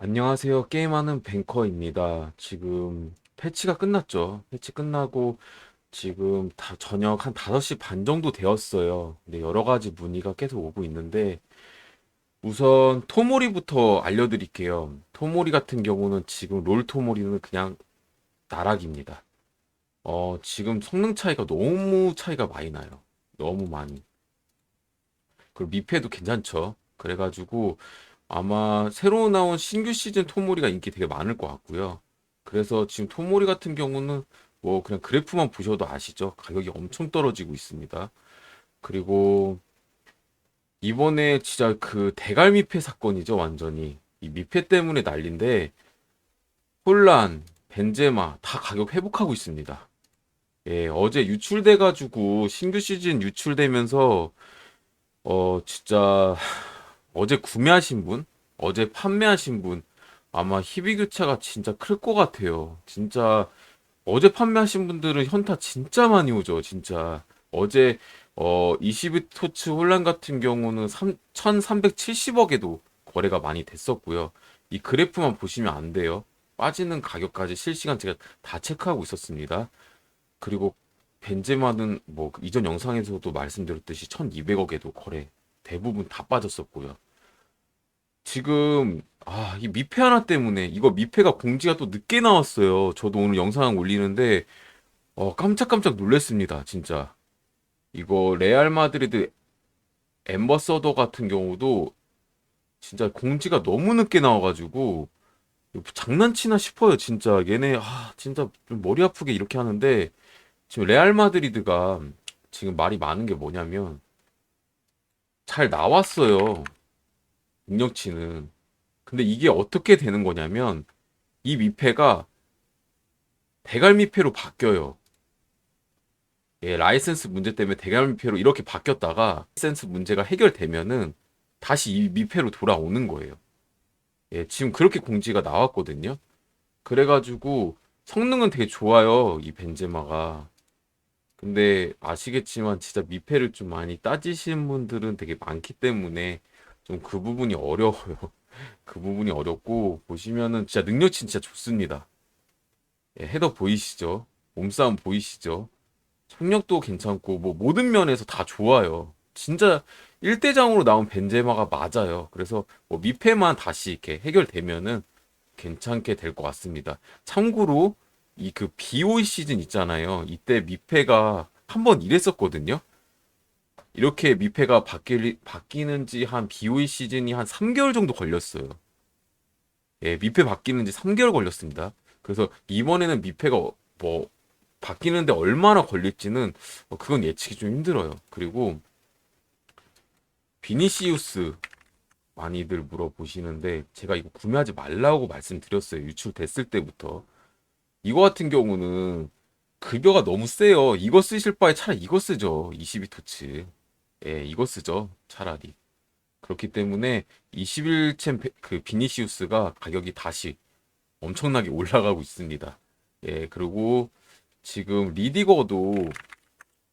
안녕하세요. 게임하는 뱅커입니다. 지금 패치가 끝났죠. 패치 끝나고 지금 다 저녁 한 5시 반 정도 되었어요. 근데 여러 가지 문의가 계속 오고 있는데 우선 토모리부터 알려드릴게요. 토모리 같은 경우는 지금 롤 토모리는 그냥 나락입니다. 어, 지금 성능 차이가 너무 차이가 많이 나요. 너무 많이. 그리고 미패도 괜찮죠. 그래가지고 아마 새로 나온 신규 시즌 토모리가 인기 되게 많을 것 같고요. 그래서 지금 토모리 같은 경우는 뭐 그냥 그래프만 보셔도 아시죠? 가격이 엄청 떨어지고 있습니다. 그리고 이번에 진짜 그 대갈 미패 사건이죠, 완전히. 이 미패 때문에 난리인데 혼란, 벤제마 다 가격 회복하고 있습니다. 예, 어제 유출돼 가지고 신규 시즌 유출되면서 어 진짜 어제 구매하신 분, 어제 판매하신 분, 아마 희비 교차가 진짜 클 것 같아요. 진짜 어제 판매하신 분들은 현타 진짜 많이 오죠, 진짜. 어제 어 22토츠 혼란 같은 경우는 3, 1370억에도 거래가 많이 됐었고요. 이 그래프만 보시면 안 돼요. 빠지는 가격까지 실시간 제가 다 체크하고 있었습니다. 그리고 벤제마는 뭐그 이전 영상에서도 말씀드렸듯이 1200억에도 거래 대부분 다 빠졌었고요. 지금 아, 이 미패 하나 때문에 이거 미패가 공지가 또 늦게 나왔어요. 저도 오늘 영상 올리는데 어, 깜짝깜짝 놀랐습니다. 진짜. 이거 레알 마드리드 엠버서더 같은 경우도 진짜 공지가 너무 늦게 나와가지고 장난치나 싶어요. 진짜 얘네 아, 진짜 좀 머리 아프게 이렇게 하는데 지금 레알 마드리드가 지금 말이 많은 게 뭐냐면 잘 나왔어요. 능력치는. 근데 이게 어떻게 되는 거냐면 이 미패가 대갈 미패로 바뀌어요. 예, 라이센스 문제 때문에 대갈 미패로 이렇게 바뀌었다가 라이센스 문제가 해결되면은 다시 이 미패로 돌아오는 거예요. 예, 지금 그렇게 공지가 나왔거든요. 그래가지고 성능은 되게 좋아요, 이 벤제마가. 근데 아시겠지만 진짜 미패를 좀 많이 따지시는 분들은 되게 많기 때문에 좀 그 부분이 어려워요. 그 부분이 어렵고 보시면은 진짜 능력치 진짜 좋습니다. 예, 헤더 보이시죠? 몸싸움 보이시죠? 속력도 괜찮고 뭐 모든 면에서 다 좋아요. 진짜 1대장으로 나온 벤제마가 맞아요. 그래서 뭐 미패만 다시 이렇게 해결되면은 괜찮게 될 것 같습니다. 참고로 이 그 BOE 시즌 있잖아요. 이때 미패가 한 번 이랬었거든요. 이렇게 미패가 바뀔, 바뀌는지 한 BOE 시즌이 한 3개월 정도 걸렸어요. 예, 미패 바뀌는지 3개월 걸렸습니다. 그래서 이번에는 미패가 어- 뭐 바뀌는데 얼마나 걸릴지는 어, 그건 예측이 좀 힘들어요. 그리고 비니시우스 많이들 물어보시는데 제가 이거 구매하지 말라고 말씀드렸어요. 유출됐을 때부터. 이거 같은 경우는 급여가 너무 세요. 이거 쓰실 바에 차라리 이거 쓰죠. 22토치. 예, 이거 쓰죠. 차라리. 그렇기 때문에 21챔 베- 그 비니시우스가 가격이 다시 엄청나게 올라가고 있습니다. 예, 그리고 지금 리디거도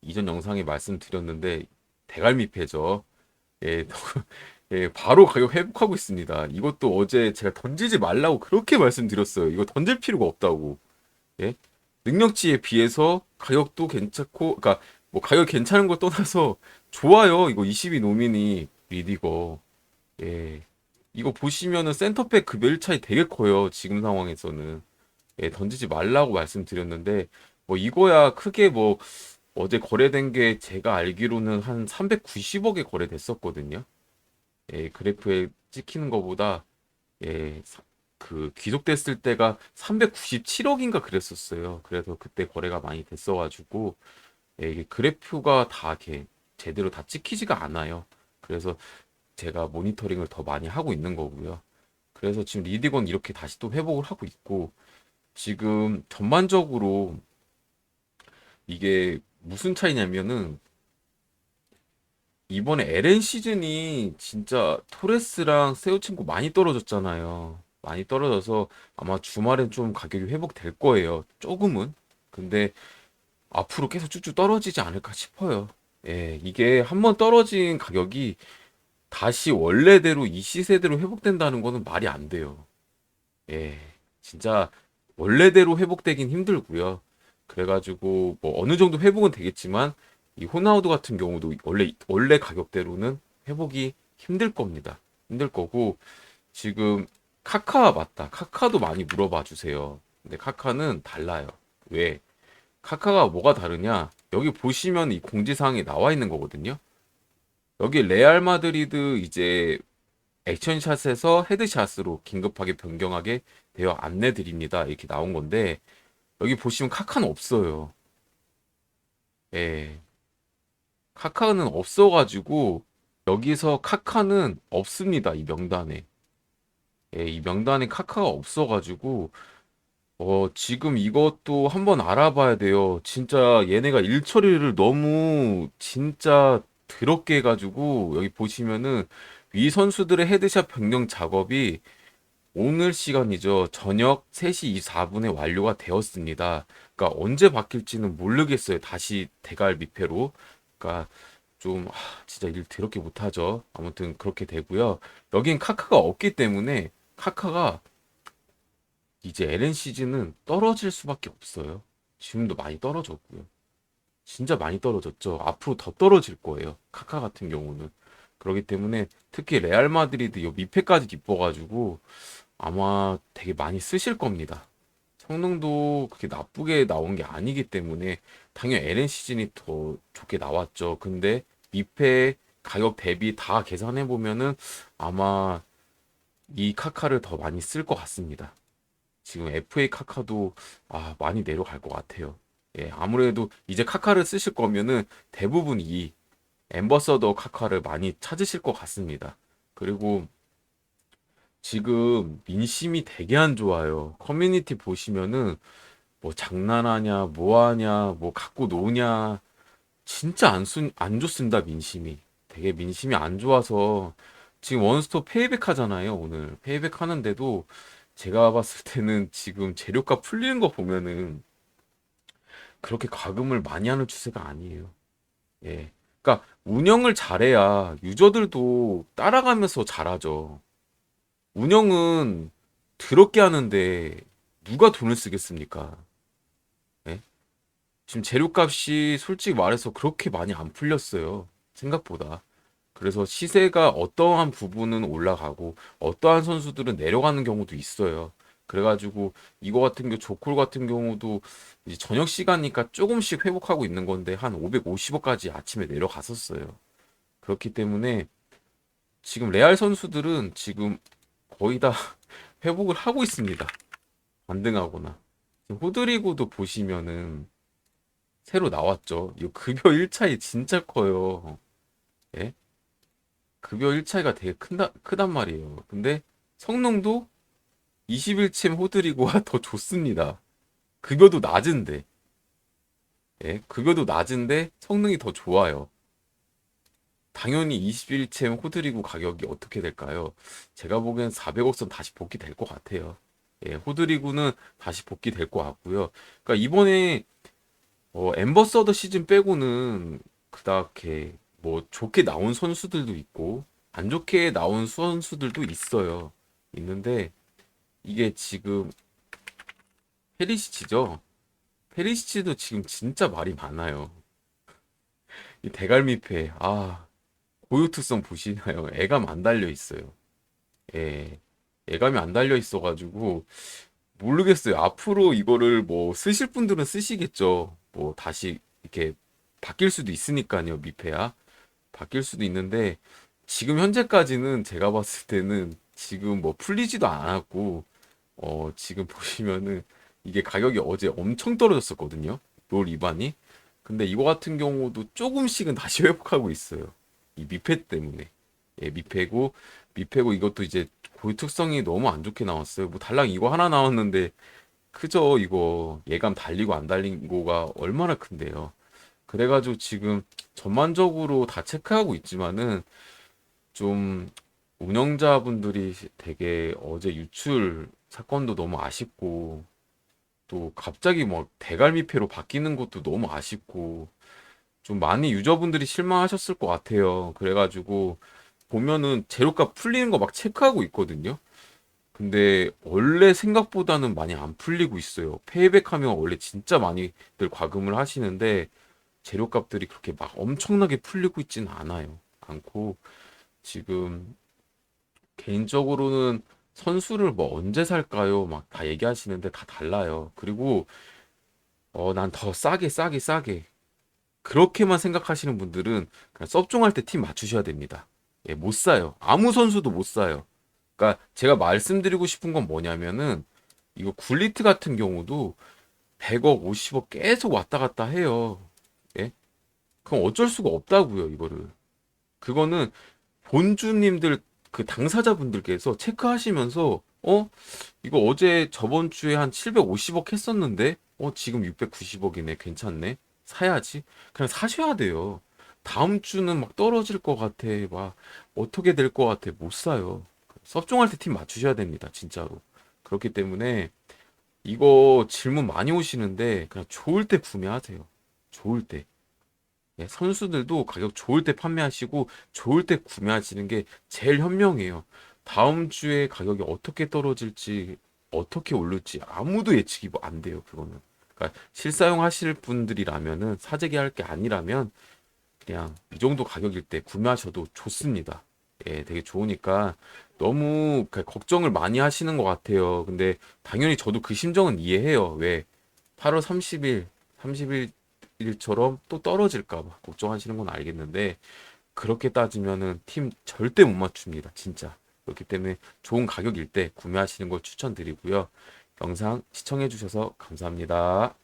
이전 영상에 말씀드렸는데 대갈미패죠. 예, 예, 바로 가격 회복하고 있습니다. 이것도 어제 제가 던지지 말라고 그렇게 말씀드렸어요. 이거 던질 필요가 없다고. 예? 능력치에 비해서 가격도 괜찮고, 그러니까 뭐 가격 괜찮은 거 떠나서 좋아요. 이거 22 노미니 리디거. 예. 이거 보시면은 센터백 급여 1차이 되게 커요. 지금 상황에서는. 예, 던지지 말라고 말씀드렸는데, 뭐 이거야 크게 뭐 어제 거래된 게 제가 알기로는 한 390억에 거래됐었거든요. 예, 그래프에 찍히는 것보다 예, 사- 그 귀속됐을 때가 397억인가 그랬었어요. 그래서 그때 거래가 많이 됐어가지고 예, 이게 그래프가 다 이렇게 제대로 다 찍히지가 않아요. 그래서 제가 모니터링을 더 많이 하고 있는 거고요. 그래서 지금 리디건 이렇게 다시 또 회복을 하고 있고 지금 전반적으로 이게 무슨 차이냐면은 이번에 LN 시즌이 진짜 토레스랑 세우 친구 많이 떨어졌잖아요. 많이 떨어져서 아마 주말엔 좀 가격이 회복될 거예요. 조금은. 근데 앞으로 계속 쭉쭉 떨어지지 않을까 싶어요. 예, 이게 한번 떨어진 가격이 다시 원래대로 이 시세대로 회복된다는 거는 말이 안 돼요. 예, 진짜 원래대로 회복되긴 힘들고요. 그래가지고 뭐 어느 정도 회복은 되겠지만 이 호나우두 같은 경우도 원래 원래 가격대로는 회복이 힘들 겁니다. 힘들 거고 지금 카카 맞다. 카카도 많이 물어봐 주세요. 근데 카카는 달라요. 왜? 카카가 뭐가 다르냐? 여기 보시면 이 공지사항에 나와 있는 거거든요. 여기 레알 마드리드 이제 액션샷에서 헤드샷으로 긴급하게 변경하게 되어 안내 드립니다. 이렇게 나온 건데 여기 보시면 카카는 없어요. 예. 카카는 없어가지고 여기서 카카는 없습니다. 이 명단에. 예, 이 명단에 카카가 없어가지고 어, 지금 이것도 한번 알아봐야 돼요. 진짜 얘네가 일 처리를 너무 진짜 더럽게 해가지고 여기 보시면은 위 선수들의 헤드샷 변경 작업이 오늘 시간이죠. 저녁 3시 24분에 완료가 되었습니다. 그러니까 언제 바뀔지는 모르겠어요. 다시 대갈 미패로. 그러니까 좀 하, 진짜 일 더럽게 못하죠. 아무튼 그렇게 되고요. 여긴 카카가 없기 때문에 카카가 이제 LN 시즌은 떨어질 수밖에 없어요. 지금도 많이 떨어졌고요. 진짜 많이 떨어졌죠. 앞으로 더 떨어질 거예요. 카카 같은 경우는. 그렇기 때문에 특히 레알 마드리드 요 미패까지 기뻐가지고 아마 되게 많이 쓰실 겁니다. 성능도 그렇게 나쁘게 나온 게 아니기 때문에 당연히 LN 시즌이 더 좋게 나왔죠. 근데 미패 가격 대비 다 계산해 보면은 아마 이 카카를 더 많이 쓸 것 같습니다. 지금 FA 카카도 아, 많이 내려갈 것 같아요. 예, 아무래도 이제 카카를 쓰실 거면은 대부분 이 엠버서더 카카를 많이 찾으실 것 같습니다. 그리고 지금 민심이 되게 안 좋아요. 커뮤니티 보시면은 뭐 장난하냐, 뭐하냐, 뭐 갖고 노냐. 진짜 안, 순, 안 좋습니다, 민심이. 되게 민심이 안 좋아서 지금 원스톱 페이백 하잖아요, 오늘. 페이백 하는데도 제가 봤을 때는 지금 재료값 풀리는 거 보면은 그렇게 과금을 많이 하는 추세가 아니에요. 예. 그러니까 운영을 잘해야 유저들도 따라가면서 잘하죠. 운영은 더럽게 하는데 누가 돈을 쓰겠습니까? 예? 지금 재료값이 솔직히 말해서 그렇게 많이 안 풀렸어요. 생각보다. 그래서 시세가 어떠한 부분은 올라가고 어떠한 선수들은 내려가는 경우도 있어요. 그래가지고 이거 같은 경우 조콜 같은 경우도 이제 저녁 시간이니까 조금씩 회복하고 있는 건데 한 550억까지 아침에 내려갔었어요. 그렇기 때문에 지금 레알 선수들은 지금 거의 다 회복을 하고 있습니다. 반등하거나. 호드리고도 보시면은 새로 나왔죠. 이 급여 1차이 진짜 커요. 예? 급여 1차이가 되게 큰다, 크단 말이에요. 근데 성능도 21챔 호드리고가 더 좋습니다. 급여도 낮은데. 예, 급여도 낮은데 성능이 더 좋아요. 당연히 21챔 호드리고 가격이 어떻게 될까요? 제가 보기엔 400억 선 다시 복귀 될 것 같아요. 예, 호드리고는 다시 복귀 될 것 같고요. 그러니까 이번에 어, 엠버서더 시즌 빼고는 그닥 게 뭐 좋게 나온 선수들도 있고 안 좋게 나온 선수들도 있어요. 있는데 이게 지금 페리시치죠. 페리시치도 지금 진짜 말이 많아요. 이 대갈미패 아 고유특성 보시나요? 애감 안 달려 있어요. 예, 애감이 안 달려 있어가지고 모르겠어요. 앞으로 이거를 뭐 쓰실 분들은 쓰시겠죠. 뭐 다시 이렇게 바뀔 수도 있으니까요. 미패야 바뀔 수도 있는데 지금 현재까지는 제가 봤을 때는 지금 뭐 풀리지도 않았고 어 지금 보시면은 이게 가격이 어제 엄청 떨어졌었거든요. 롤 이반이. 근데 이거 같은 경우도 조금씩은 다시 회복하고 있어요. 이 미패 때문에. 예, 미패고 미패고 이것도 이제 고유 특성이 너무 안 좋게 나왔어요. 뭐 달랑 이거 하나 나왔는데 그저 이거 예감 달리고 안 달린 거가 얼마나 큰데요. 그래가지고 지금 전반적으로 다 체크하고 있지만은 좀 운영자분들이 되게 어제 유출 사건도 너무 아쉽고 또 갑자기 뭐 대갈미패로 바뀌는 것도 너무 아쉽고 좀 많이 유저분들이 실망하셨을 것 같아요. 그래가지고 보면은 재료값 풀리는 거 막 체크하고 있거든요. 근데 원래 생각보다는 많이 안 풀리고 있어요. 페이백하면 원래 진짜 많이들 과금을 하시는데 재료값들이 그렇게 막 엄청나게 풀리고 있지는 않아요. 않고 지금 개인적으로는 선수를 뭐 언제 살까요? 막 다 얘기하시는데 다 달라요. 그리고 어, 난 더 싸게 싸게 싸게 그렇게만 생각하시는 분들은 그냥 섭종할 때 팀 맞추셔야 됩니다. 예, 못 사요. 아무 선수도 못 사요. 그러니까 제가 말씀드리고 싶은 건 뭐냐면은 이거 굴리트 같은 경우도 100억, 50억 계속 왔다 갔다 해요. 예? 그럼 어쩔 수가 없다고요, 이거를. 그거는 본주님들 그 당사자분들께서 체크하시면서 어? 이거 어제 저번 주에 한 750억 했었는데 어, 지금 690억이네. 괜찮네. 사야지. 그냥 사셔야 돼요. 다음 주는 막 떨어질 것 같아. 막 어떻게 될 것 같아. 못 사요. 섭종할 때 팀 맞추셔야 됩니다. 진짜로. 그렇기 때문에 이거 질문 많이 오시는데 그냥 좋을 때 구매하세요. 좋을 때. 예, 선수들도 가격 좋을 때 판매하시고 좋을 때 구매하시는 게 제일 현명해요. 다음 주에 가격이 어떻게 떨어질지 어떻게 오를지 아무도 예측이 뭐 안 돼요. 그거는. 그러니까 실사용 하실 분들이라면은 사재기 할 게 아니라면 그냥 이 정도 가격일 때 구매하셔도 좋습니다. 예, 되게 좋으니까 너무 그 걱정을 많이 하시는 것 같아요. 근데 당연히 저도 그 심정은 이해해요. 왜 8월 30일, 30 일처럼 또 떨어질까 봐 걱정하시는 건 알겠는데 그렇게 따지면은 팀 절대 못 맞춥니다. 진짜. 그렇기 때문에 좋은 가격일 때 구매하시는 걸 추천드리고요. 영상 시청해 주셔서 감사합니다.